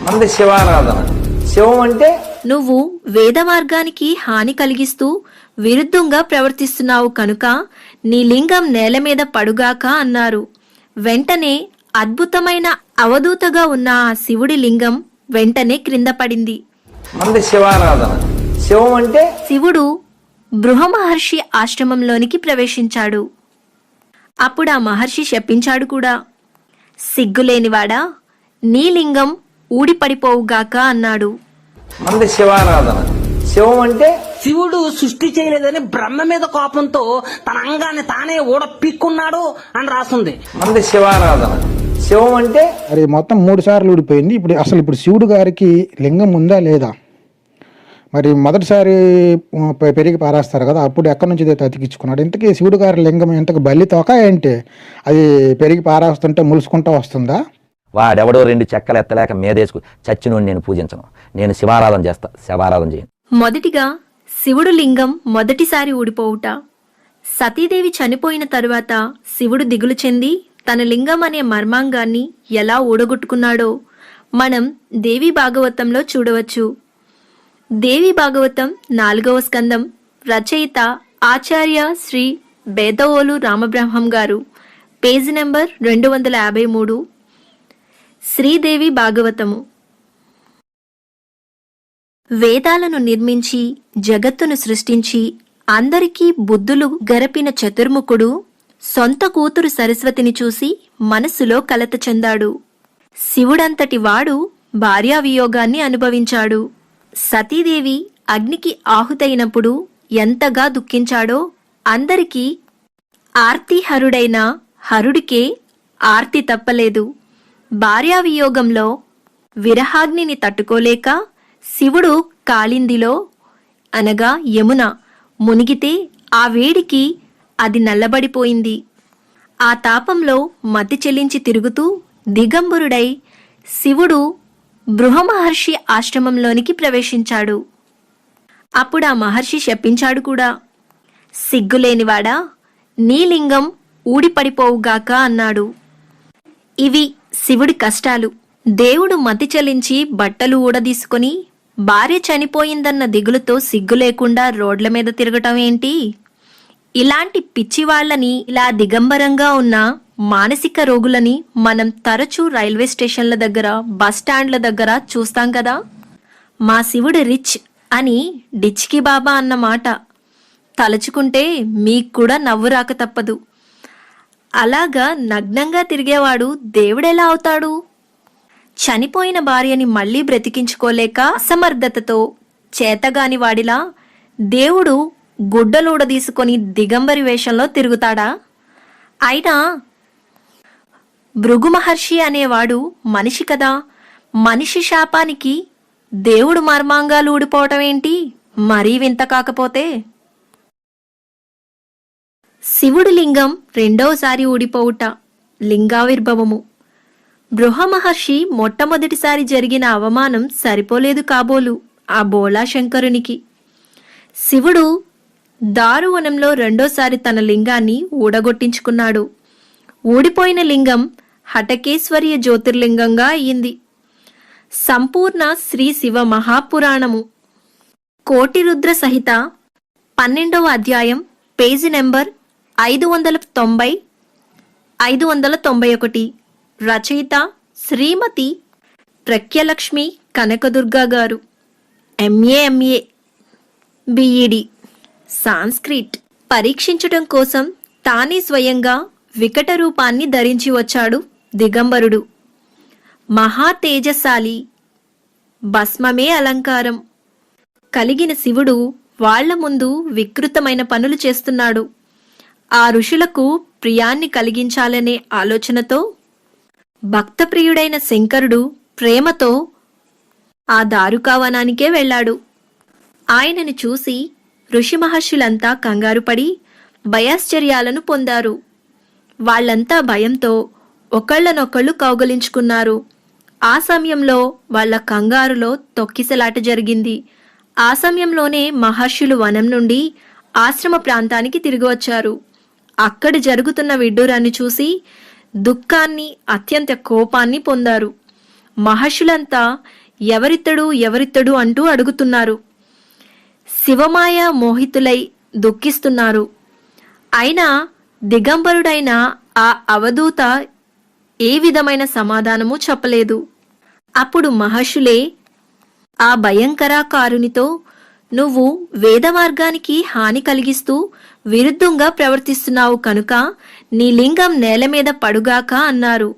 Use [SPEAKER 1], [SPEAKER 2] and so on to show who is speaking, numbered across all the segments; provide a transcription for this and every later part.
[SPEAKER 1] మనది శివారాధన. శివం అంటే
[SPEAKER 2] నువ్వు వేద మార్గానికి హాని కలిగిస్తూ విరుద్ధంగా ప్రవర్తిస్తున్నావు కనుక నీ లింగం నేల మీద పడుగాక అన్నారు. వెంటనే అద్భుతమైన అవధూతగా ఉన్న ఆ శివుడి లింగం వెంటనే క్రింద పడింది.
[SPEAKER 1] మనది శివారాధన. శివం అంటే
[SPEAKER 2] శివుడు బృహమహర్షి ఆశ్రమంలోనికి ప్రవేశించాడు. అప్పుడు ఆ మహర్షి శపించాడు కూడా. సిగ్గులేనివాడా? నీ లింగం ఊడిపడిపోవుగాక అన్నాడు.
[SPEAKER 1] శివారాధన. శివం అంటే
[SPEAKER 3] శివుడు సృష్టి చేయలేదని బ్రహ్మ మీద కోపంతో తన అంగాన్ని తానే ఊడ పీక్కున్నాడు అని రాసుంది.
[SPEAKER 1] మనది శివారాధన. శివం అంటే
[SPEAKER 4] మరి మొత్తం మూడు సార్లు ఊడిపోయింది. ఇప్పుడు అసలు ఇప్పుడు శివుడు గారికి లింగం ఉందా లేదా? మరి మొదటిసారి పెరిగి పారేస్తారు కదా అప్పుడు ఎక్కడి నుంచి అయితే అతికించుకున్నాడు ఇంతకీ శివుడు గారి లింగం ఇంతకు బల్లి తోక ఏంటి? అది పెరిగి పారేస్తుంటే ములుసుకుంటూ వస్తుందా?
[SPEAKER 5] వాడెవడో రెండు చెక్కలు ఎత్తలేక మీదేసుకు చచ్చినోడిని నేను పూజించను. నేను శివారాధన చేస్తా శివారాధన చేయను
[SPEAKER 2] మొదటిగా శివుడు లింగం మొదటిసారి ఊడిపోవుట. సతీదేవి చనిపోయిన తరువాత శివుడు దిగులు చెంది తన లింగం అనే మర్మాంగాన్ని ఎలా ఊడగొట్టుకున్నాడో మనం దేవి భాగవతంలో చూడవచ్చు. దేవి భాగవతం నాలుగవ స్కందం రచయిత ఆచార్య శ్రీ బేదవోలు రామబ్రహ్మం గారు. పేజీ నెంబర్ రెండు వందల యాభై మూడు. శ్రీదేవి భాగవతము. వేదాలను నిర్మించి జగత్తును సృష్టించి అందరికీ బుద్ధులు గరపిన చతుర్ముఖుడు సొంత కూతురు సరస్వతిని చూసి మనస్సులో కలత చెందాడు. శివుడంతటి వాడు భార్యావియోగాన్ని అనుభవించాడు. సతీదేవి అగ్నికి ఆహుతైనప్పుడు ఎంతగా దుఃఖించాడో అందరికీ ఆర్తిహరుడైన హరుడికే ఆర్తి తప్పలేదు. భార్యావియోగంలో విరహాగ్నిని తట్టుకోలేక శివుడు కాళిందిలో అనగా యమున మునిగితే ఆ వేడికి అది నల్లబడిపోయింది. ఆ తాపంలో మతి చెల్లించి తిరుగుతూ దిగంబరుడై శివుడు బృహమహర్షి ఆశ్రమంలోనికి ప్రవేశించాడు. అప్పుడు ఆ మహర్షి శపించాడు కూడా. సిగ్గులేనివాడా నీ లింగం ఊడిపడిపోవుగాక అన్నాడు. ఇవి శివుడి కష్టాలు. దేవుడు మతి చలించి బట్టలు ఊడదీసుకొని భార్య చనిపోయిందన్న దిగులుతో సిగ్గు లేకుండా రోడ్ల మీద తిరగటం ఏంటి? ఇలాంటి పిచ్చివాళ్ళని ఇలా దిగంబరంగా ఉన్న మానసిక రోగులని మనం తరచూ రైల్వే స్టేషన్ల దగ్గర బస్ స్టాండ్ల దగ్గర చూస్తాం కదా? మా శివుడు రిచ్ అని డిచ్కి బాబా అన్నమాట. తలుచుకుంటే మీకు కూడా నవ్వు రాక తప్పదు. అలాగా నగ్నంగా తిరిగేవాడు దేవుడెలా అవుతాడు? చనిపోయిన భార్యని మళ్ళీ బ్రతికించుకోలేక అసమర్థతతో చేతగాని వాడిలా దేవుడు గుడ్డలూడదీసుకొని దిగంబరి వేషంలో తిరుగుతాడా? అయినా భృగు మహర్షి అనేవాడు మనిషి కదా. మనిషి శాపానికి దేవుడు మర్మాంగాలు ఊడిపోవటం ఏంటి మరీ వింత కాకపోతే శివుడి లింగం రెండవసారి ఊడిపోవుట లింగావిర్భవము. బృహమహర్షి మొట్టమొదటిసారి జరిగిన అవమానం సరిపోలేదు కాబోలు ఆ బోళా శంకరునికి శివుడు దారువనంలో రెండోసారి తన లింగాన్ని ఊడగొట్టించుకున్నాడు. ఊడిపోయిన లింగం హటకేశ్వర్య జ్యోతిర్లింగంగా అయ్యింది సంపూర్ణ శ్రీ శివ మహాపురాణము. కోటిరుద్ర సహిత పన్నెండవ అధ్యాయం పేజీ నెంబర్ ఐదు వందల తొంభై ఐదు వందల తొంభై ఒకటి రచయిత Shrimati Prakhyalakshmi Kanakadurga garu MA MA BEd Sanskrit. పరీక్షించటం కోసం తానే స్వయంగా వికట రూపాన్ని ధరించి వచ్చాడు దిగంబరుడు. మహా తేజశాలి భస్మమే అలంకారం. కలిగిన శివుడు వాళ్ళ ముందు వికృతమైన పనులు చేస్తున్నాడు. ఆ ఋషులకు ప్రియాన్ని కలిగించాలనే ఆలోచనతో భక్తప్రియుడైన శంకరుడు ప్రేమతో ఆ దారుకావనానికే వెళ్ళాడు. ఆయనను చూసి ఋషి మహర్షులంతా కంగారుపడి భయాశ్చర్యాలను పొందారు. వాళ్ళంతా భయంతో ఒకళ్ళనొకళ్ళు కౌగలించుకున్నారు. ఆ సమయంలో వాళ్ళ కంగారులో తొక్కిసలాట జరిగింది. ఆ సమయంలోనే మహర్షులు వనం నుండి ఆశ్రమ ప్రాంతానికి తిరిగి వచ్చారు. అక్కడ జరుగుతున్న విడ్డూరాన్ని చూసి దుఃఖాన్ని అత్యంత కోపాన్ని పొందారు. మహర్షులంతా ఎవరిత్తడు ఎవరిత్తడు అంటూ అడుగుతున్నారు. శివమాయ మోహితులై దుఃఖిస్తున్నారు. అయినా దిగంబరుడైన ఆ అవధూత ఏ విధమైన సమాధానము చెప్పలేదు. అప్పుడు మహర్షులే ఆ భయంకరాకారునితో నువ్వు వేద మార్గానికి హాని కలిగిస్తూ విరుద్ధంగా ప్రవర్తిస్తున్నావు కనుక నీ లింగం నేల మీద పడుగాక అన్నారు.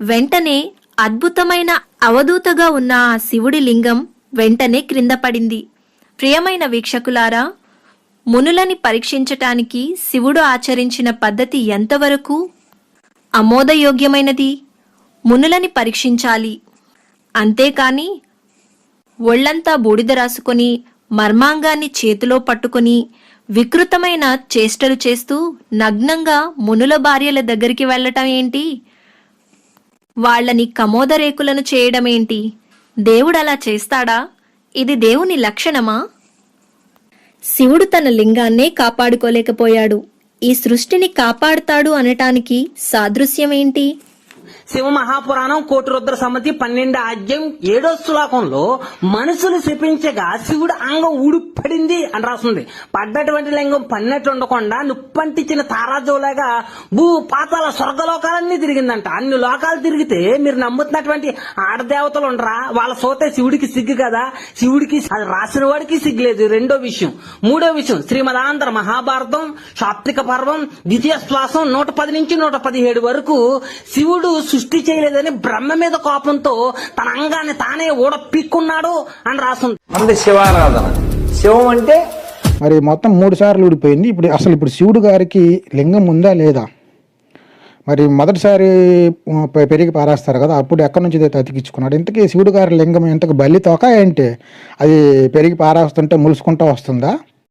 [SPEAKER 2] వెంటనే అద్భుతమైన అవధూతగా ఉన్న ఆ శివుడి లింగం వెంటనే క్రింద పడింది. ప్రియమైన వీక్షకులారా మునులని పరీక్షించటానికి శివుడు ఆచరించిన పద్ధతి ఎంతవరకు? ఆమోదయోగ్యమైనది. మునులని పరీక్షించాలి. అంతేకాని ఒళ్ళంతా బూడిద రాసుకొని మర్మాంగాన్ని చేతిలో పట్టుకొని వికృతమైన చేష్టలు చేస్తూ నగ్నంగా మునుల భార్యల దగ్గరికి వెళ్ళటం ఏంటి? వాళ్ళని కమోదరేకులను చేయడమేంటి దేవుడలా చేస్తాడా? ఇది దేవుని లక్షణమా? శివుడు తన లింగాన్నే కాపాడుకోలేకపోయాడు. ఈ సృష్టిని కాపాడుతాడు అనటానికి సాదృశ్యమేంటి?
[SPEAKER 3] శివ మహాపురాణం కోటి రుద్ర సమ్మతి పన్నెండు ఆద్యం ఏడో శ్లోకంలో మనుషులు శపించగా శివుడు అంగం ఊడిపడింది అని రాస్తుంది పడ్డటువంటి లింగం పన్నట్టు ఉండకుండా నుప్పంటిచ్చిన తారాజులాగా భూ పాతాల స్వర్గలోకాలన్నీ తిరిగిందంట. అన్ని లోకాలు తిరిగితే మీరు నమ్ముతున్నటువంటి ఆడదేవతలు ఉండరా? వాళ్ళ సోతే శివుడికి సిగ్గు కదా? శివుడికి అది రాసిన వాడికి సిగ్గులేదు రెండో విషయం. మూడో విషయం. శ్రీమదాంధ్ర మహాభారతం సాత్విక పర్వం ద్వితీయ శ్వాసం నూట పది నుంచి నూట పదిహేడు వరకు శివుడు సృష్టి చేయలేదని బ్రహ్మ మీద కోపంతో తన అంగాన్ని తానే ఊడ పీక్కున్నాడు అని రాస్తుంది
[SPEAKER 1] మంది శివారాధన. శివం అంటే?
[SPEAKER 4] మరి మొత్తం మూడు సార్లు ఊడిపోయింది. ఇప్పుడు అసలు ఇప్పుడు శివుడు గారికి లింగం ఉందా లేదా? మరి మొదటిసారి పెరిగి పారేస్తారు కదా అప్పుడు ఎక్కడి నుంచి అయితే అతికించుకున్నాడు? ఇంతకీ శివుడు గారి లింగం ఎంతకు బల్లి తోక ఏంటి? అది పెరిగి పారేస్తుంటే ములుసుకుంటూ వస్తుందా?